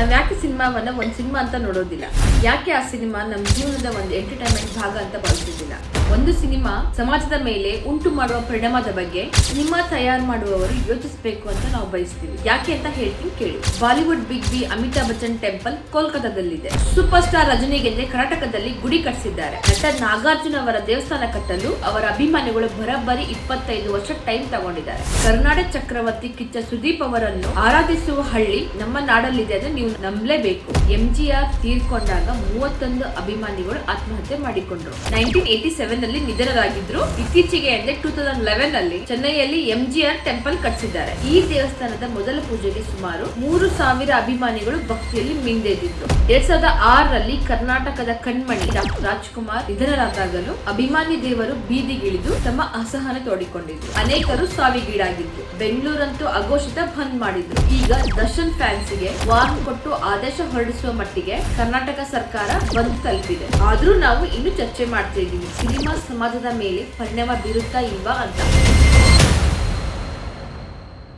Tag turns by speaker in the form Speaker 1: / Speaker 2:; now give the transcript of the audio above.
Speaker 1: ನಾವ್ ಯಾಕೆ ಸಿನಿಮಾವನ್ನ ಒಂದ್ ಸಿನಿಮಾ ಅಂತ ನೋಡೋದಿಲ್ಲ? ಯಾಕೆ ಆ ಸಿನಿಮಾ ನಮ್ಮ ಜೀವನದ ಒಂದು ಎಂಟರ್ಟೈನ್ಮೆಂಟ್ ಭಾಗ ಅಂತ ಭಾವಿಸುದಿಲ್ಲ? ಒಂದು ಸಿನಿಮಾ ಸಮಾಜದ ಮೇಲೆ ಉಂಟು ಮಾಡುವ ಪರಿಣಾಮದ ಬಗ್ಗೆ ಸಿನಿಮಾ ತಯಾರು ಮಾಡುವವರು ಯೋಚಿಸಬೇಕು ಅಂತ ನಾವು ಬಯಸ್ತೀವಿ. ಯಾಕೆ ಅಂತ ಹೇಳ್ತೀನಿ ಕೇಳಿ. Bollywood big B Amitabh Bachchan temple ಕೋಲ್ಕತ್ತಾದಲ್ಲಿದೆ super star ರಜನಿಗೆಂದೇ ಕರ್ನಾಟಕದಲ್ಲಿ ಗುಡಿ ಕಟ್ಟಿಸಿದ್ದಾರೆ ನಟ ನಾಗಾರ್ಜುನ ಅವರ ದೇವಸ್ಥಾನ ಕಟ್ಟಲು ಅವರ ಅಭಿಮಾನಿಗಳು ಬರೋಬ್ಬರಿ ಇಪ್ಪತ್ತೈದು ವರ್ಷ ಟೈಮ್ ತಗೊಂಡಿದ್ದಾರೆ. ಕರ್ನಾಟಕ ಚಕ್ರವರ್ತಿ ಕಿಚ್ಚ ಸುದೀಪ್ ಅವರನ್ನು ಆರಾಧಿಸುವ ಹಳ್ಳಿ ನಮ್ಮ ನಾಡಲ್ಲಿದೆ ಅಂತ ನೀವು ನಂಬಲೇಬೇಕು. ಎಂಜಿಆರ್ ತೀರ್ಕೊಂಡಾಗ ಮೂವತ್ತೊಂದು ಅಭಿಮಾನಿಗಳು ಆತ್ಮಹತ್ಯೆ ಮಾಡಿಕೊಂಡ್ರು. ನೈನ್ಟೀನ್ ಏಟಿ ಸೆವೆನ್ ಅಲ್ಲಿ ನಿಧನರಾಗಿದ್ರು. ಇತ್ತೀಚೆಗೆ ಅಂದ್ರೆ ಟೂ ತೌಸಂಡ್ ಲೆವೆನ್ ಅಲ್ಲಿ ಚೆನ್ನೈಯಲ್ಲಿ ಎಂಜಿಆರ್ ಟೆಂಪಲ್ ಕಟ್ಟಿಸಿದ್ದಾರೆ. ಈ ದೇವಸ್ಥಾನದ ಮೊದಲ ಪೂಜೆಗೆ ಸುಮಾರು ಮೂರು ಸಾವಿರ ಅಭಿಮಾನಿಗಳು ಭಕ್ತಿಯಲ್ಲಿ ಮಿಂದೆದ್ದಿದ್ರು ಎರಡ್ ಸಾವಿರದ ಆರರಲ್ಲಿ ಕರ್ನಾಟಕದ ಕಣ್ಮಣಿ ರಾಜ್ಕುಮಾರ್ ನಿಧನರಾದಾಗಲೂ ಅಭಿಮಾನಿ ದೇವರು ಬೀದಿಗಿಳಿದು ತಮ್ಮ ಅಸಹನ ತೋಡಿಕೊಂಡಿದ್ರು. ಅನೇಕರು ಸಾವಿಗೀಡಾಗಿದ್ರು. ಬೆಂಗಳೂರಂತೂ ಅಘೋಷಿತ ಬಂದ್ ಮಾಡಿದ್ರು. ಈಗ ದರ್ಶನ್ ಫ್ಯಾನ್ಸಿಗೆ ವಾರ್ನ್ ಕೊಟ್ಟು ಆದೇಶ ಹೊರಡಿಸುವ ಮಟ್ಟಿಗೆ ಕರ್ನಾಟಕ ಸರ್ಕಾರ ಬಂದ್ ತಲುಪಿದೆ. ಆದ್ರೂ ನಾವು ಇನ್ನು ಚರ್ಚೆ ಮಾಡ್ತಾ ಇದ್ದೀವಿ. ಸಿನಿಮಾ ಸಮಾಜದ ಮೇಲೆ ಪರಿಣಾಮ ಬೀರುತ್ತಾ ಇಲ್ವಾ ಅಂತ.